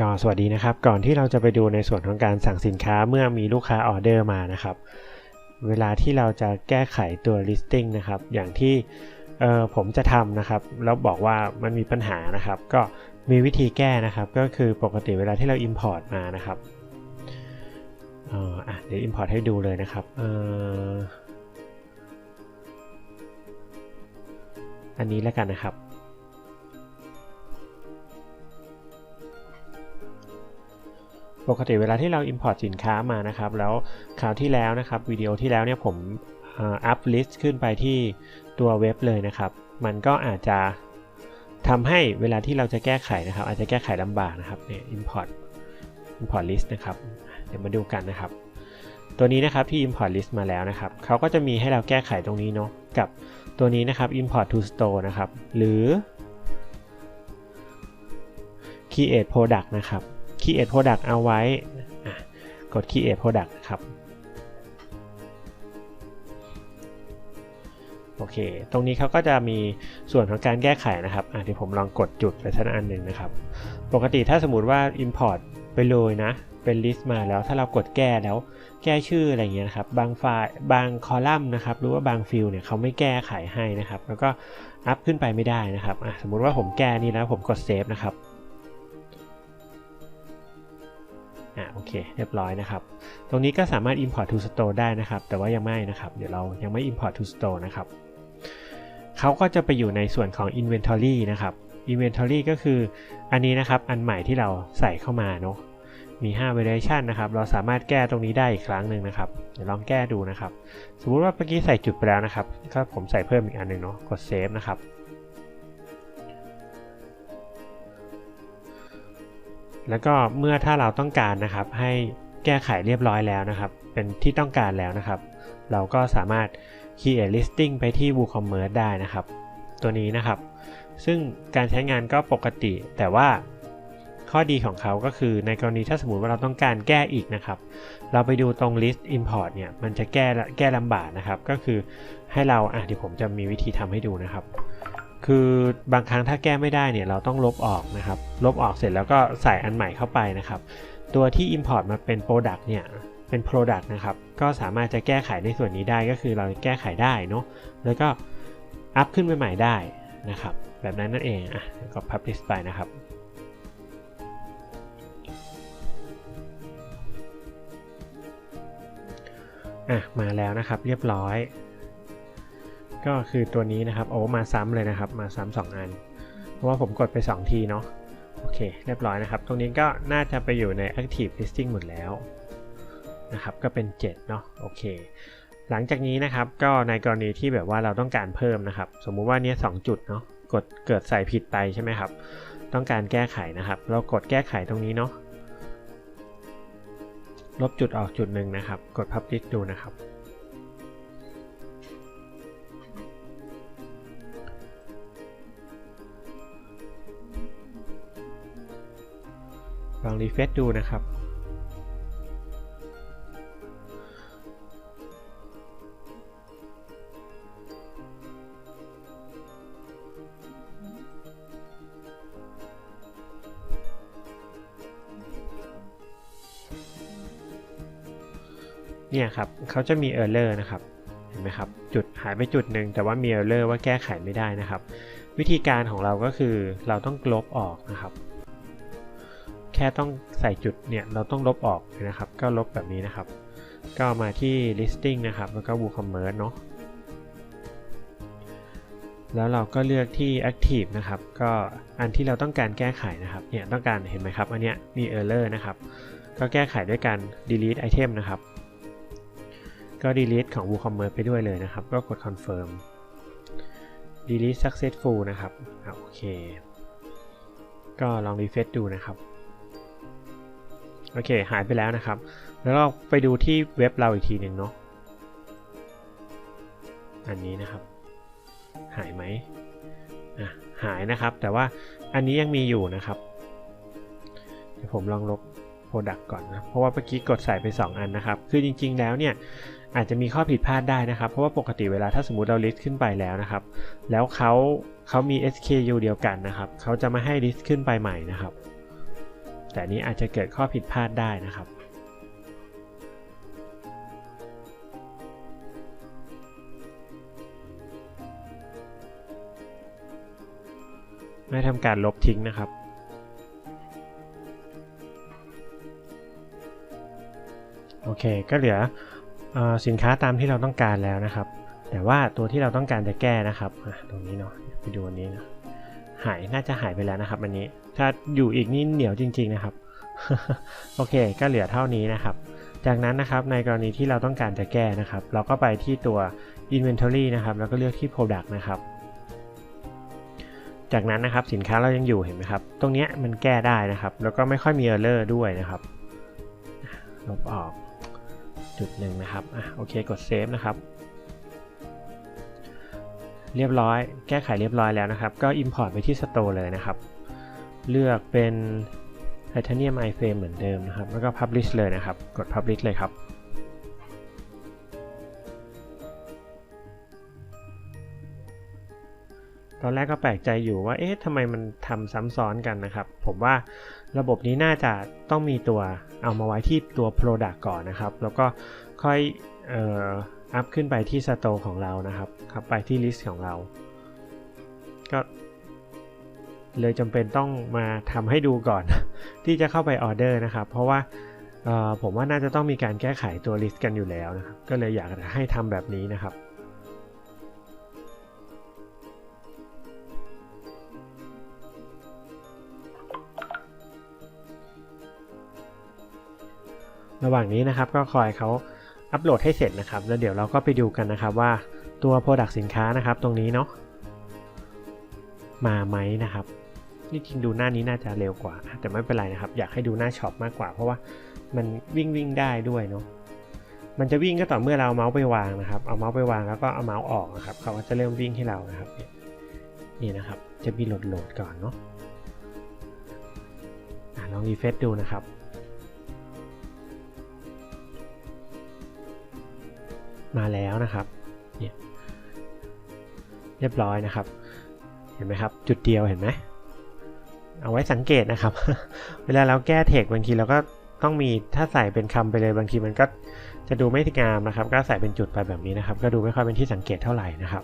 ก็สวัสดีนะครับ ก่อนที่เราจะไปดูในส่วนของการสั่งสินค้าเมื่อมีลูกค้าออเดอร์มานะครับ เวลาที่เราจะแก้ไขตัว listing นะครับ อย่างที่ผมจะทำนะครับ แล้วบอกว่ามันมีปัญหานะครับ ก็มีวิธีแก้นะครับ ก็คือปกติเวลาที่เรา import มานะครับเอ่ออะเดี๋ยว import ให้ดูเลยนะครับออันนี้แล้วกันนะครับ ปกติเวลาที่เรา import สินค้ามานะครับ แล้วคราวที่แล้วนะครับวิดีโอที่แล้วเนี่ยผมอัพลิสต์ขึ้นไปที่ตัวเว็บเลยนะครับ มันก็อาจจะทำให้เวลาที่เราจะแก้ไขนะครับ อาจจะแก้ไขลำบากนะครับเนี่ย import import list นะครับ เดี๋ยวมาดูกันนะครับ ตัวนี้นะครับที่ import list มาแล้วนะครับเขาก็จะมีให้เราแก้ไขตรงนี้เนาะกับตัวนี้นะครับ import to store นะครับ หรือ create product นะครับ create product เอาไว้ กด create product นะครับ โอเค ตรงนี้เขาก็จะมีส่วนของการแก้ไขนะครับอะเดี๋ยวผมลองกดจุดไปสักอันหนึ่งนะครับ ปกติถ้าสมมติว่า import ไปเลยนะ เป็นลิสต์มาแล้ว ถ้าเรากดแก้แล้ว แก้ชื่ออะไรเงี้ยนะครับ บางไฟล์ บางคอลัมน์นะครับ หรือว่าบางฟิลเนี่ยเขาไม่แก้ไขให้นะครับ แล้วก็อัพขึ้นไปไม่ได้นะครับอะสมมุติว่าผมแก้นี่แล้วผมกดเซฟนะครับ เคเรียบร้อยนะครับ ตรงนี้ก็สามารถ import to store ได้นะครับ แต่ว่ายังไม่นะครับ เดี๋ยวเรายังไม่ import to store นะครับเขาก็จะไปอยู่ในส่วนของ inventory นะครับ inventory ก็คืออันนี้นะครับ อันใหม่ที่เราใส่เข้ามาเนาะมี 5 variation นะครับ เราสามารถแก้ตรงนี้ได้อีกครั้งหนึ่งนะครับ เดี๋ยวลองแก้ดูนะครับ สมมุติว่าเมื่อกี้ใส่จุดไปแล้วนะครับ ก็ผมใส่เพิ่มอีกอันหนึ่งเนาะ กด save นะครับ แล้วก็เมื่อถ้าเราต้องการนะครับให้แก้ไขเรียบร้อยแล้วนะครับ เป็นที่ต้องการแล้วนะครับ เราก็สามารถ create listing ไปที่ WooCommerce ได้นะครับ ตัวนี้นะครับ ซึ่งการใช้งานก็ปกติ แต่ว่าข้อดีของเขาก็คือในกรณีถ้าสมมติว่าเราต้องการแก้อีกนะครับ เราไปดูตรง list import เนี่ย มันจะแก้แก้ลำบากนะครับ ก็คือให้เราอะเดี๋ยวผมจะมีวิธีทำให้ดูนะครับ คือบางครั้งถ้าแก้ไม่ได้เนี่ยเราต้องลบออกนะครับ ลบออกเสร็จแล้วก็ใส่อันใหม่เข้าไปนะครับ ตัวที่ import มาเป็น product เนี่ยเป็น product นะครับ ก็สามารถจะแก้ไขในส่วนนี้ได้ก็คือเราแก้ไขได้เนาะแล้วก็อัพขึ้นไปใหม่ได้นะครับ แบบนั้นนั่นเองอะก็ publish ไปนะครับอะมาแล้วนะครับเรียบร้อย ก็คือตัวนี้นะครับโอ้มาซ้ำเลยนะครับ มาซ้ำสองอัน เพราะว่าผมกดไป 2 ทีเนาะโอเค เรียบร้อยนะครับ ตรงนี้ก็น่าจะไปอยู่ใน active listing หมดแล้วนะครับก็เป็น 7 เนาะโอเค หลังจากนี้นะครับก็ในกรณีที่แบบว่าเราต้องการเพิ่มนะครับ สมมุติว่าเนี้ยสจุดเนาะกดเกิดใส่ผิดไปใช่ไหมครับ ต้องการแก้ไขนะครับ เรากดแก้ไขตรงนี้เนาะลบจุดออกจุดหนึ่งนะครับ กด publish ดูนะครับ องรีเฟซดูนะครับ เนี่ยครับเขาจะมี error นะครับเห็นไหมครับจุดหายไปจุดหนึ่งแต่ว่ามี error ว่าแก้ไขไม่ได้นะครับ วิธีการของเราก็คือเราต้องลบออกนะครับ แค่ต้องใส่จุดเนี่ยเราต้องลบออกนะครับ ก็ลบแบบนี้นะครับ ก็มาที่ listing นะครับ แล้วก็ WooCommerce เนาะแล้วเราก็เลือกที่ active นะครับ ก็อันที่เราต้องการแก้ไขนะครับ เนี่ยต้องการเห็นไหมครับ อันเนี้ยมี error นะครับ ก็แก้ไขด้วยการ delete item นะครับ ก็ delete ของ WooCommerce ไปด้วยเลยนะครับ ก็กด confirm delete successful นะครับ โอเค ก็ลอง refresh ดูนะครับ โอเค หายไปแล้วนะครับ แล้วเราไปดูที่เว็บเราอีกทีหนึ่งเนาะ อันนี้นะครับ หายไหมอะ หายนะครับ แต่ว่าอันนี้ยังมีอยู่นะครับ เดี๋ยวผมลองลบ Product ก่อนนะ เพราะว่าเมื่อกี้กดใส่ไป 2 อันนะครับ คือจริง ๆ แล้วเนี่ยอาจจะมีข้อผิดพลาดได้นะครับ เพราะว่าปกติเวลาถ้าสมมติเรา list ขึ้นไปแล้วนะครับ แล้วเขาเขามี SKU เดียวกันนะครับ เขาจะมาให้ list ขึ้นไปใหม่นะครับ แต่นี้อาจจะเกิดข้อผิดพลาดได้นะครับไม่ทำการลบทิ้งนะครับ โอเค ก็เหลืออสินค้าตามที่เราต้องการแล้วนะครับ แต่ว่าตัวที่เราต้องการจะแก้นะครับ ตรงนี้เนาะไปดูอันนี้นะหายน่าจะหายไปแล้วนะครับอันนี้ ถ้าอยู่อีกนี่เหนียวจริง ๆนะครับ โอเค ก็เหลือเท่านี้นะครับ จากนั้นนะครับในกรณีที่เราต้องการจะแก้นะครับ เราก็ไปที่ตัว inventory นะครับ แล้วก็เลือกที่ product นะครับ จากนั้นนะครับสินค้าเรายังอยู่เห็นไหมครับ ตรงนี้มันแก้ได้นะครับ แล้วก็ไม่ค่อยมี error ด้วยนะครับ ลบออกจุดหนึ่งนะครับอะโอเค กดเซฟนะครับ เรียบร้อย แก้ไขเรียบร้อยแล้วนะครับ ก็ Import ไปที่ Store เลยนะครับ เลือกเป็น Titanium iframe เหมือนเดิมนะครับ แล้วก็ Publish เลยนะครับ กด Publish เลยครับ ตอนแรกก็แปลกใจอยู่ว่า เอ๊ะทำไมมันทำซ้ำซ้อนกันนะครับ ผมว่าระบบนี้น่าจะต้องมีตัวเอามาไว้ที่ตัว Product ก่อนนะครับ แล้วก็ค่อยเอ่ออัพขึ้นไปที่ Store ของเรานะครับ ครับไปที่ List ของเรา ก็ เลยจำเป็นต้องมาทำให้ดูก่อน ที่จะเข้าไปออเดอร์นะครับ เพราะว่าผมว่าน่าจะต้องมีการแก้ไขตัว list กันอยู่แล้วนะครับ ก็เลยอยากให้ทำแบบนี้นะครับระหว่างนี้นะครับก็คอยเขาอัปโหลดให้เสร็จนะครับ แล้วเดี๋ยวเราก็ไปดูกันนะครับว่าตัว Product สินค้านะครับตรงนี้เนาะมาไหมนะครับ นี่จริงดูหน้านี้น่าจะเร็วกว่า แต่ไม่เป็นไรนะครับ อยากให้ดูหน้าช็อปมากกว่า เพราะว่ามันวิ่งวิ่งได้ด้วยเนาะมันจะวิ่งก็ต่อเมื่อเราเอาเมาส์ไปวางนะครับ เอาเมาส์ไปวางแล้วก็เอาเมาส์ออกนะครับ เขาก็จะเริ่มวิ่งให้เรานะครับ นี่นะครับ จะมีโหลดโหลดก่อนเนาะอะลองรีเฟซดูนะครับ มาแล้วนะครับเนี่ยเรียบร้อยนะครับ เห็นไหมครับ จุดเดียวเห็นไหม เอาไว้สังเกตนะครับ เวลาเราแก้เทคบางทีเราก็ต้องมีถ้าใส่เป็นคำไปเลยบางทีมันก็จะดูไม่งามนะครับ ก็ใส่เป็นจุดไปแบบนี้นะครับ ก็ดูไม่ค่อยเป็นที่สังเกตเท่าไหร่นะครับ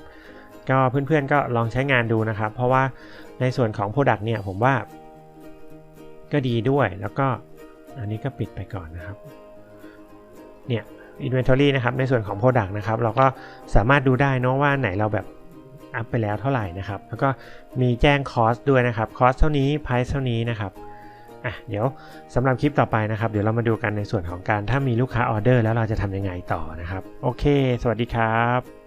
ก็เพื่อนๆก็ลองใช้งานดูนะครับ เพราะว่าในส่วนของ Product เนี่ยผมว่าก็ดีด้วยแล้วก็อันนี้ก็ปิดไปก่อนนะครับ เนี่ย Inventory นะครับในส่วนของ Product นะครับ เราก็สามารถดูได้นะว่าไหนเราแบบ อัพไปแล้วเท่าไหร่นะครับ แล้วก็มีแจ้งคอสด้วยนะครับ คอสเท่านี้ไพร์สเท่านี้นะครับอะเดี๋ยวสำหรับคลิปต่อไปนะครับ เดี๋ยวเรามาดูกันในส่วนของการถ้ามีลูกค้าออเดอร์แล้วเราจะทำยังไงต่อนะครับ โอเค สวัสดีครับ